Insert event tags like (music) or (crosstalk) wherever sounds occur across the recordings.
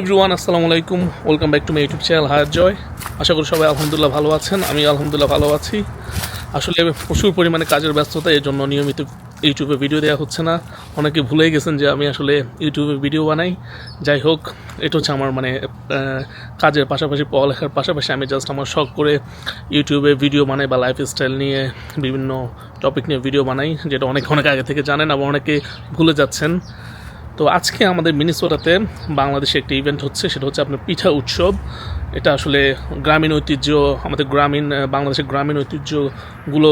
Everyone আসসালামু আলাইকুম। Welcome back to my YouTube channel higher জয় আশা করি সবাই আলহামদুলিল্লাহ ভালো আছেন। আমি আলহামদুলিল্লাহ ভালো আছি। আসলে প্রচুর পরিমাণে কাজের ব্যস্ততা এর জন্য নিয়মিত ইউটিউবে ভিডিও দেওয়া হচ্ছে না। অনেকে ভুলেই গেছেন যে আমি আসলে ইউটিউবে ভিডিও বানাই। যাই হোক, এটা হচ্ছে আমার মানে কাজের পাশাপাশি, পড়ালেখার পাশাপাশি আমি জাস্ট আমার শখ করে ইউটিউবে ভিডিও বানাই বা লাইফ স্টাইল নিয়ে বিভিন্ন টপিক নিয়ে ভিডিও বানাই, যেটা অনেক অনেক আগে থেকে জানেন আবার অনেকে ভুলে যাচ্ছেন। তো আজকে আমাদের মিনিসোটাতে বাংলাদেশে একটি ইভেন্ট হচ্ছে, সেটা হচ্ছে আপনার পিঠা উৎসব। এটা আসলে গ্রামীণ ঐতিহ্য, আমাদের গ্রামীণ বাংলাদেশের গ্রামীণ ঐতিহ্যগুলো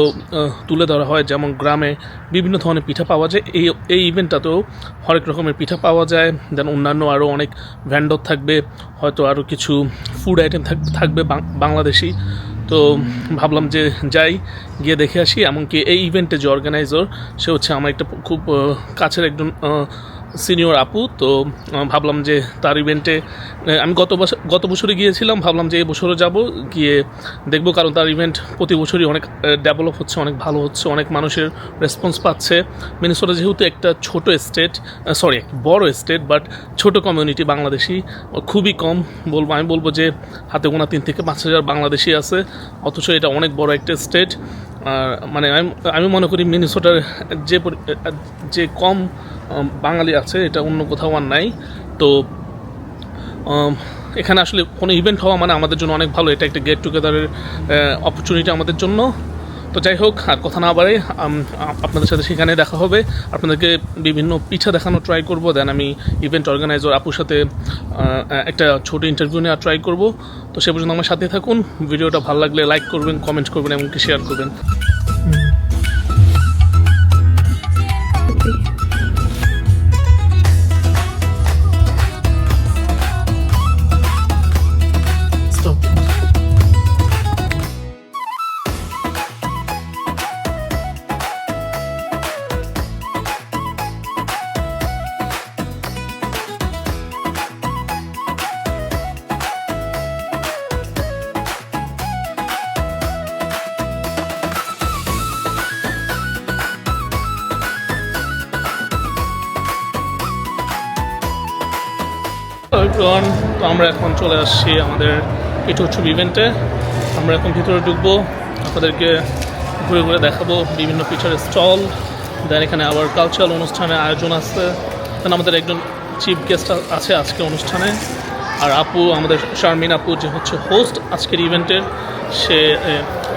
তুলে ধরা হয়। যেমন গ্রামে বিভিন্ন ধরনের পিঠা পাওয়া যায়। এই এই ইভেন্টটাতেও হরেক রকমের পিঠা পাওয়া যায়। দেন অন্যান্য আরও অনেক ভ্যান্ডর থাকবে, হয়তো আরও কিছু ফুড আইটেম থাকবে বাংলাদেশি। তো ভাবলাম যে যাই, গিয়ে দেখে আসি। এমনকি এই ইভেন্টে যে অর্গানাইজার সে হচ্ছে আমার একটা খুব কাছের একজন সিনিয়র আপু, তো ভাবলাম যে তার ইভেন্টে আমি গত বছর গত বছরে গিয়েছিলাম, ভাবলাম যে এই বছরও যাব, গিয়ে দেখব, কারণ তার ইভেন্ট প্রতি বছরই অনেক ডেভেলপ হচ্ছে, অনেক ভালো হচ্ছে, অনেক মানুষের রেসপন্স পাচ্ছে। মিনিসোটা যেহেতু একটা ছোট স্টেট সরি বড় স্টেট বাট ছোট কমিউনিটি বাংলাদেশি, খুবই কম বলব, আমি বলব যে হাতে গোনা তিন থেকে পাঁচ হাজার বাংলাদেশি আছে, অথচ এটা অনেক বড় একটা স্টেট মানে আমি মনে করি মিনিসোটার যে যে কম বাঙালি আছে, এটা অন্য কোথাও আর নাই। তো এখানে আসলে কোনো ইভেন্ট হওয়া মানে আমাদের জন্য অনেক ভালো। এটা একটা গেট টুগেদারের অপরচুনিটি আমাদের জন্য। তো যাই হোক, আর কথা না বাড়ে আপনাদের সাথে সেখানে দেখা হবে। আপনাদেরকে বিভিন্ন পিঠা দেখানো ট্রাই করব দেন আমি ইভেন্ট অর্গানাইজার আপুর সাথে একটা ছোট ইন্টারভিউ নেওয়া ট্রাই করব। তো সে পর্যন্ত আমার সাথে থাকুন। ভিডিওটা ভালো লাগলে লাইক করবেন কমেন্ট করবেন, এমনকি শেয়ার করবেন। এভরিওয়ান তো আমরা এখন চলে আসছি আমাদের পিঠা উৎসব ইভেন্টে আমরা এখন ভিতরে ঢুকবো, আপনাদেরকে ঘুরে ঘুরে দেখাবো বিভিন্ন পিঠার স্টল দেন এখানে আবার কালচারাল অনুষ্ঠানের আয়োজন আছে। দেন আমাদের একজন চিফ গেস্ট আছে আজকে অনুষ্ঠানে। আর আপু, আমাদের শারমিন আপু যে হচ্ছে হোস্ট আজকের ইভেন্টের সে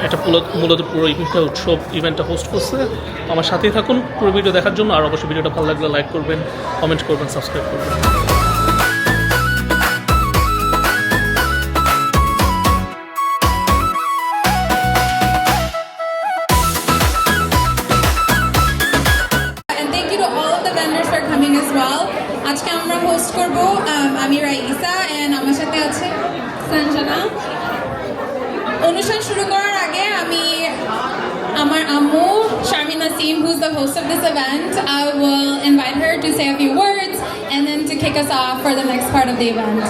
এটা মূলত পুরো পিঠা উৎসব ইভেন্টটা হোস্ট করছে। আমার সাথেই থাকুন পুরো ভিডিও দেখার জন্য। আর অবশ্যই ভিডিওটা ভালো লাগলে লাইক করবেন কমেন্ট করবেন সাবস্ক্রাইব করবেন। Kick us off for the next part of the event.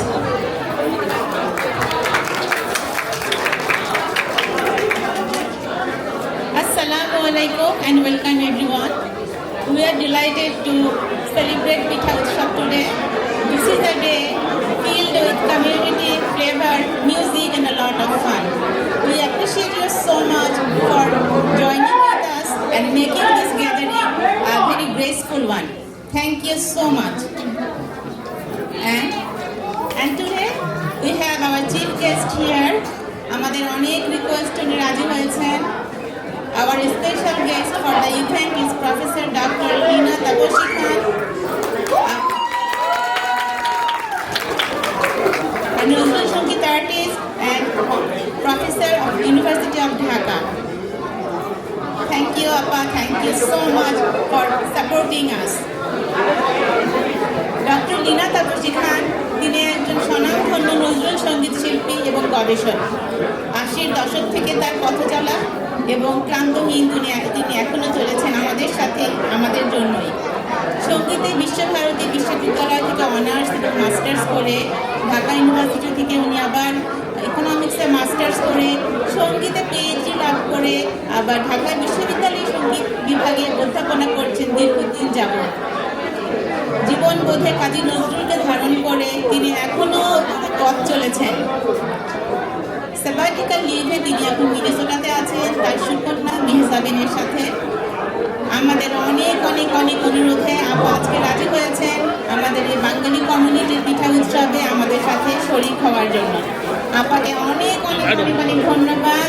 Assalamu alaikum and welcome everyone. We are delighted to celebrate Pitha Utsav today. This is a day filled with community, flavor, music and a lot of fun. We appreciate you so much for joining with us and making this gathering a very graceful one. Thank you so much And, and today we have our chief guest here. আমাদের অনেক request উনি রাজি হয়েছেন Our special guest for the event is Professor Dr. Lina Taposhi Khan. A Nuzul Sangeet artist and professor of University of Dhaka. Thank you, Appa. Thank you so much for supporting us. Doctor Leena Tapasi Khan, তিনি একজন স্বনামধন্য নজরুল সংগীত শিল্পী এবং গবেষক। আশির দশক থেকে তার পথ চলা এবং ক্লান্তহীন তিনি তিনি এখনও চলেছেন আমাদের সাথে, আমাদের জন্যই। সঙ্গীতে বিশ্বভারতী বিশ্ববিদ্যালয় থেকে অনার্স এবং মাস্টার্স করে, ঢাকা ইউনিভার্সিটি থেকে উনি আবার ইকোনমিক্সে মাস্টার্স করে, সঙ্গীতে পিএইচডি লাভ করে, আবার ঢাকা বিশ্ববিদ্যালয়ে সংগীত বিভাগে অধ্যাপনা করছেন দীর্ঘদিন যাবত জীবন বোধে কাজী নজরুলকে ধারণ করে তিনি এখনও পথ চলেছেন। সেবাটিক্যাল লিভে তিনি এখন মিনেসোটাতে আছেন তার সুকন্যা মেহজাবিনের সাথে আমাদের অনেক অনেক অনেক অনুরোধে আপা আজকে রাজি হয়েছেন। আমাদের এই বাঙালি কমিউনিটির পিঠা উৎসবে আমাদের সাথে শরিক হওয়ার জন্য। আপাকে অনেক অনেক অনেক অনেক ধন্যবাদ।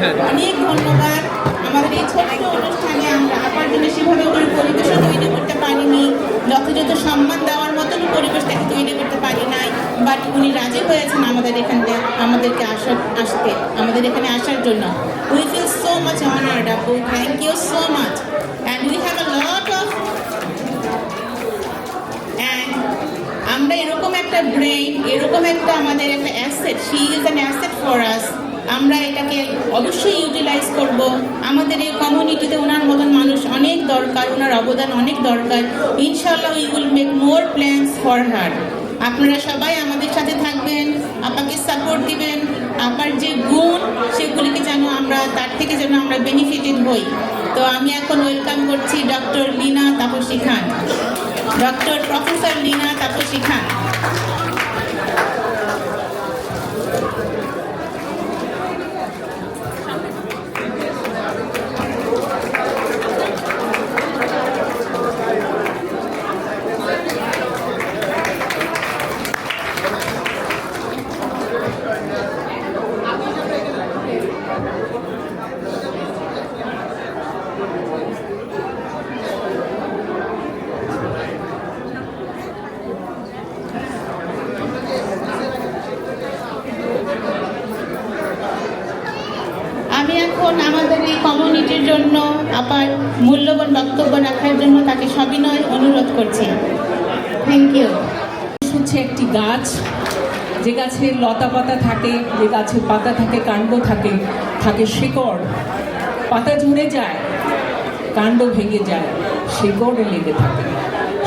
হ্যাঁ। অনেক ধন্যবাদ। আমাদের এই ছোট্ট অনুষ্ঠানে আমরা আপার জন্য সেভাবে করে পরিবেশও তৈরি করতে পারিনি। যথাযথ সম্মান দেওয়ার মতন পরিবেশ তাকে তৈরি করতে পারি নাই। বাট উনি রাজি হয়েছেন আমাদের এখানে আমাদেরকে আসার আসতে, আমাদের এখানে আসার জন্য। We feel so much honoured আপু thank you so much and we have a lot of and আমরা এরকম একটা ব্রেন এরকম একটা আমাদের একটা asset she is an asset for us আমরা এটাকে অবশ্যই ইউটিলাইজ করব। আমাদের এই কমিউনিটিতে ওনার মতন মানুষ অনেক দরকার, ওনার অবদান অনেক দরকার। ইনশাল্লাহ we will make more plans for her আপনারা সবাই আমাদের সাথে থাকবেন, আপাকে সাপোর্ট দিবেন। আপার যে গুণ, সেগুলিকে যেন আমরা, তার থেকে যেন আমরা বেনিফিটেড হই। তো আমি এখন ওয়েলকাম করছি doctor Leena Tapasi Khan doctor professor Leena Tapasi Khan আমি এখন আমাদের এই কমিউনিটির জন্য আবার মূল্যবান বক্তব্য রাখার জন্য তাকে সবিনয় অনুরোধ করছি। থ্যাংক ইউ হচ্ছে একটি গাছ। যে গাছের লতা পাতা থাকে, যে গাছের পাতা থাকে, কাণ্ড থাকে থাকে শিকড়। পাতা ঝরে যায়, কাণ্ড ভেঙে যায়, শিকড়ে লেগে থাকে।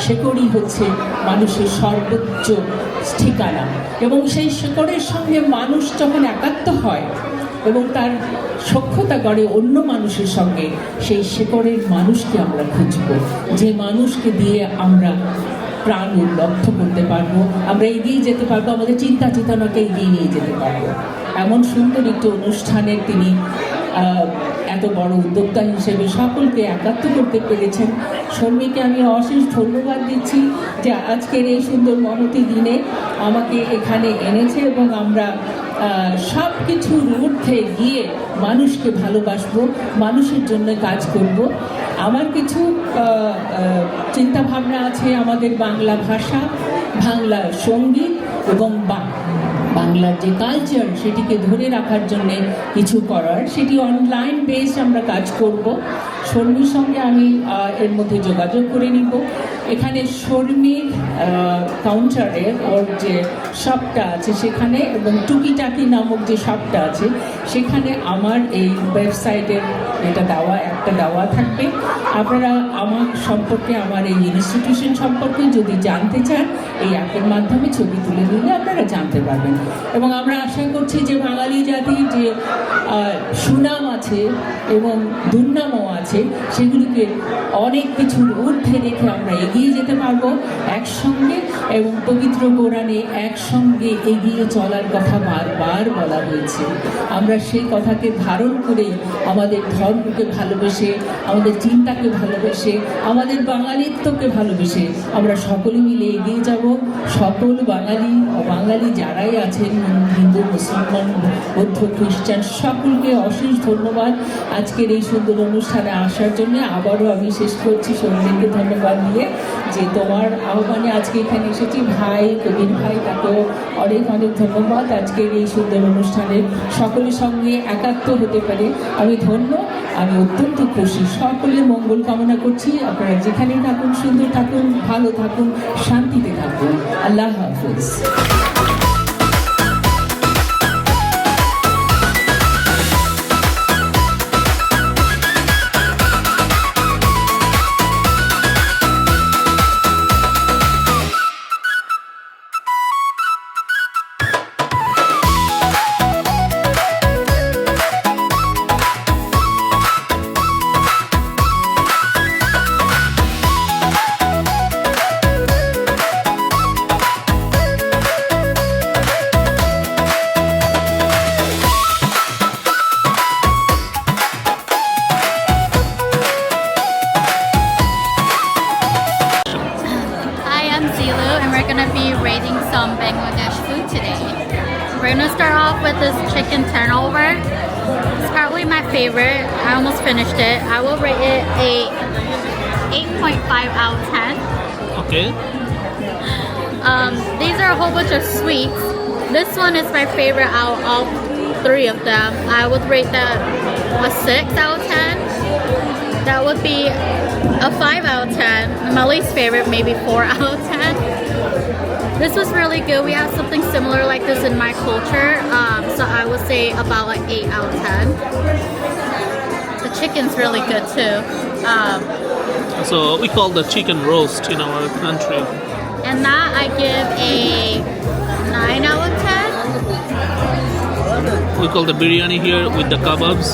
শিকড়ই হচ্ছে মানুষের সর্বোচ্চ ঠিকানা। এবং সেই শিকড়ের সঙ্গে মানুষ যখন একাত্ম হয় এবং তার সক্ষতা গড়ে অন্য মানুষের সঙ্গে সেই শেকড়ের মানুষকে আমরা খুঁজব। যে মানুষকে দিয়ে আমরা প্রাণ উল্লক্ষ করতে পারব, আমরা এগিয়ে যেতে পারব, আমাদের চিন্তা চেতনাকে এগিয়ে নিয়ে যেতে পারব। এমন সুন্দর একটি অনুষ্ঠানের তিনি এত বড় উদ্যোক্তা হিসেবে সকলকে একাত্ম করতে পেরেছেন। শর্মীকে আমি অশেষ ধন্যবাদ দিচ্ছি যে আজকের এই সুন্দর মহতি দিনে আমাকে এখানে এনেছে এবং আমরা সব কিছুর ঊর্ধ্বে গিয়ে মানুষকে ভালোবাসবো, মানুষের জন্য কাজ করব। আমার কিছু চিন্তাভাবনা আছে আমাদের বাংলা ভাষা, বাংলা সংগীত এবং বাংলার যে কালচার সেটিকে ধরে রাখার জন্যে কিছু করার, সেটি অনলাইন বেস আমরা কাজ করব। শর্মীর সঙ্গে আমি এর মধ্যে যোগাযোগ করে নিব। এখানে শর্মীর কাউন্টারে ওর যে শপটা আছে সেখানে এবং টুকিটাকি নামক যে শপটা আছে, সেখানে আমার এই ওয়েবসাইটের এটা দেওয়া, একটা দেওয়া থাকবে। আপনারা আমার সম্পর্কে, আমার এই ইনস্টিটিউশন সম্পর্কে যদি জানতে চান, এই অ্যাপের মাধ্যমে ছবি তুলে দিলে আপনারা জানতে পারবেন। এবং আমরা আশা করছি যে বাঙালি জাতির যে সুনাম আছে এবং দুর্নামও আছে, সেগুলিকে অনেক কিছুর ঊর্ধ্বে রেখে আমরা এগিয়ে যেতে পারব একসঙ্গে এবং পবিত্র কোরআনে একসঙ্গে এগিয়ে চলার কথা বারবার বলা হয়েছে। আমরা সেই কথাকে ধারণ করেই আমাদের ধর্মকে ভালোবেসে, আমাদের চিন্তাকে ভালোবেসে, আমাদের বাঙালিত্বকে ভালোবেসে আমরা সকলে মিলে এগিয়ে যাব। সকল বাঙালি বাঙালি যারাই আছেন, হিন্দু, মুসলমান, বৌদ্ধ, খ্রিস্টান, সকলকে অশেষ ধন্যবাদ। আজকের এই সুন্দর অনুষ্ঠানে আসার জন্য আবারও আমি শেষ করছি। সৌন্দর্যকে ধন্যবাদ দিয়ে যে তোমার আহ্বানে আজকে এখানে এসেছি। ভাই, কবির ভাই, তাকেও অনেক অনেক ধন্যবাদ। আজকের এই সুন্দর অনুষ্ঠানে সকলের সঙ্গে একাত্ম হতে পারে। আমি ধন্য। আমি অত্যন্ত খুশি। সকলের মঙ্গল কামনা করছি। আপনারা যেখানেই থাকুন, সুন্দর থাকুন, ভালো থাকুন, শান্তিতে থাকুন। আল্লাহ হাফিজ। I will rate it a 8.5 out of 10. Okay. Um, these are a whole bunch of sweets. This one is my favorite out of all three of them. I would rate that a 6 out of 10. That would be a 5 out of 10. My least favorite, maybe 4 (laughs) out of 10. This was really good. We have something similar like this in my culture. Um, so I would say about like 8 out of 10. Chicken's really good too. Um, So we call the chicken roast in our country. and that I give a 9 out of 10. We call the biryani here with the kebabs.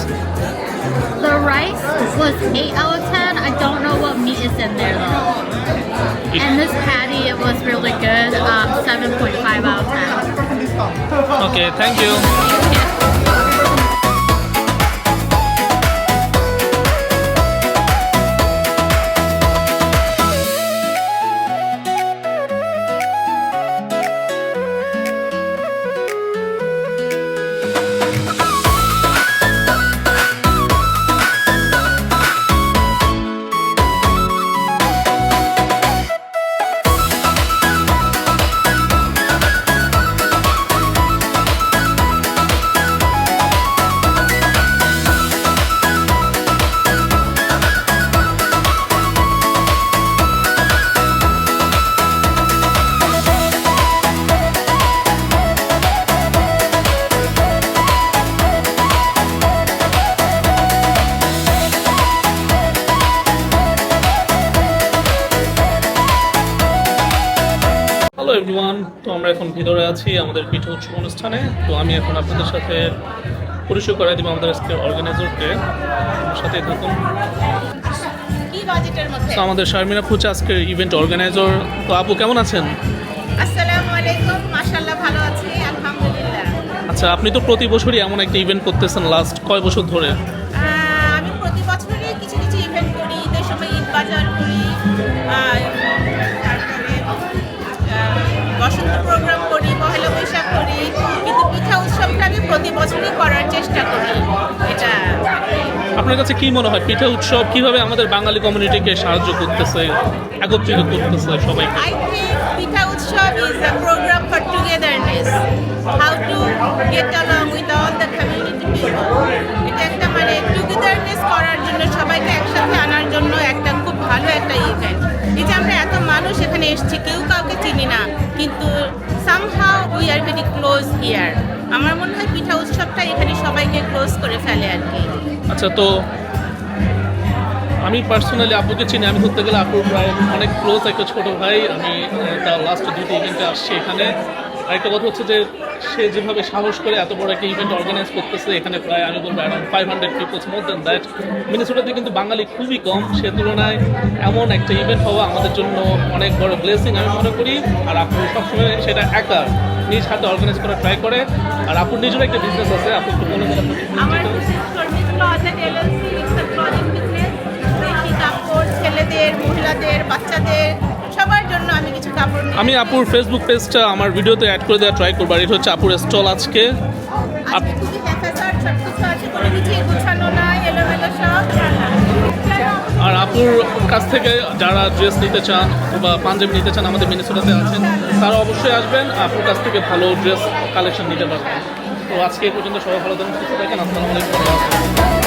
The rice was 8 out of 10. I don't know what meat is in there though. And this patty, it was really good. Um, 7.5 out of 10. Okay, thank you. Hello everyone তো আমরা এখন ভিতরে আছি আমাদের পিঠে উৎসব অনুষ্ঠানে। তো আমি এখন আপনাদের সাথে পরিচয় করাই দিব আমাদের আজকে অর্গানাইজারকে। সাথে থাকুন। তো আমাদের শারমিনা ফুচা আজকের ইভেন্ট অর্গানাইজার তো আপু কেমন আছেন? আসসালামু আলাইকুম। মাশাআল্লাহ ভালো আছি আলহামদুলিল্লাহ। আচ্ছা আপনি তো প্রতি বছরই এমন একটা ইভেন্ট করতেছেন লাস্ট কয় বছর ধরে? প্রোগ্রাম করি পহেলা বৈশাখ করি কিন্তু পিঠা উৎসবটা আমি প্রতি বছরই করার চেষ্টা করি। এটা। আপনার কাছে কি মনে হয়? পিঠা উৎসব কীভাবে আমাদের বাঙালি কমিউনিটিকে সাহায্য করতেছে একত্রিত করতেছে সবাইকে? I think Pita Utsav is a program for togetherness. How to get along with all the community people. এটা একটা মানে টুগেদারনেস করার জন্য সবাইকে একসাথে আনার জন্য একটা খুব ভালো একটা ইভেন্ট এই যে আমরা এত মানুষ এখানে এসেছি কেউ কাউকে চিনি না। কিন্তু somehow we are very close here আমার মনে হয় পিঠা উৎসবটা এখানে সবাইকে ক্লোজ করে ফেলে আর কি। আচ্ছা তো আমি পার্সোনালি আপুকে চিনি, আমি ধরতে গেলে আপুর প্রায় অনেক ক্লোজ একটা ছোট ভাই, আমি তার লাস্ট দুটি ইভেন্টে আসছি এখানে। আরেকটা কথা হচ্ছে যে সে যেভাবে সাহস করে এত বড় একটা ইভেন্ট অর্গানাইজ করতেছে এখানে প্রায় আমি বলব around five hundred peoples more than that মিনিসোটাতে কিন্তু বাঙালি খুবই কম। সে তুলনায় এমন একটা ইভেন্ট হওয়া আমাদের জন্য অনেক বড় ব্লেসিং আমি মনে করি। আর আপু সবসময় সেটা একা নিজ হাতে অর্গানাইজ করার ট্রাই করে। আর আপুর নিজেরও একটা বিজনেস আছে আপু একটু বলে দেন আপনার কাপড় ছেলেদের মহিলাদের বাচ্চাদের সবার জন্য আমি কিছু কাপড় আমি আপুর ফেসবুক পেজটা আমার ভিডিওতে অ্যাড করে দেওয়ার ট্রাই করব আর এটা হচ্ছে আপুর স্টল আজকে। আর আপুর কাছ থেকে যারা ড্রেস নিতে চান বা পাঞ্জাবি নিতে চান আমাদের মিনিসোটাতে আছেন তারা অবশ্যই আসবেন। আপুর কাছ থেকে ভালো ড্রেস কালেকশন নিতে পারবেন। তো আজকে পর্যন্ত সবাই ভালো থাকেন সুস্থ থাকেন আসসালামু আলাইকুম।